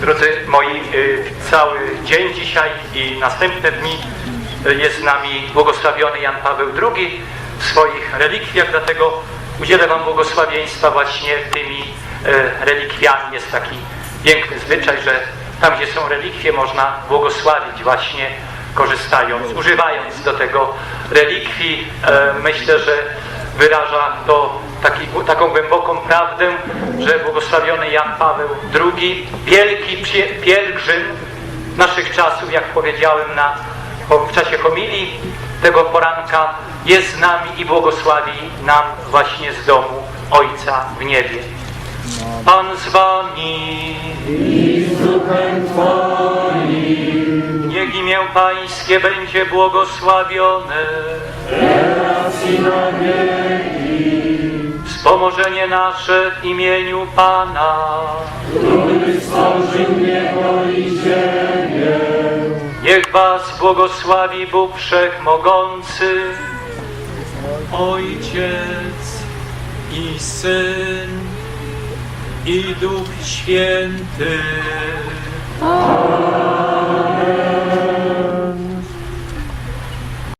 Drodzy moi, y, cały dzień dzisiaj i następne dni y, jest z nami błogosławiony Jan Paweł II w swoich relikwiach, dlatego udzielę Wam błogosławieństwa właśnie tymi y, relikwiami. Jest taki piękny zwyczaj, że tam, gdzie są relikwie, można błogosławić właśnie korzystając, używając do tego relikwii. E, Myślę, że wyraża to taki, taką głęboką prawdę, że błogosławiony Jan Paweł II, wielki pie- pielgrzym naszych czasów, jak powiedziałem na, w czasie homilii tego poranka, jest z nami i błogosławi nam właśnie z domu Ojca w niebie. Pan z wami. Niech imię Pańskie będzie błogosławione. Wspomożenie nasze w imieniu Pana. Niech Was błogosławi Bóg Wszechmogący, Ojciec i Syn i Duch Święty.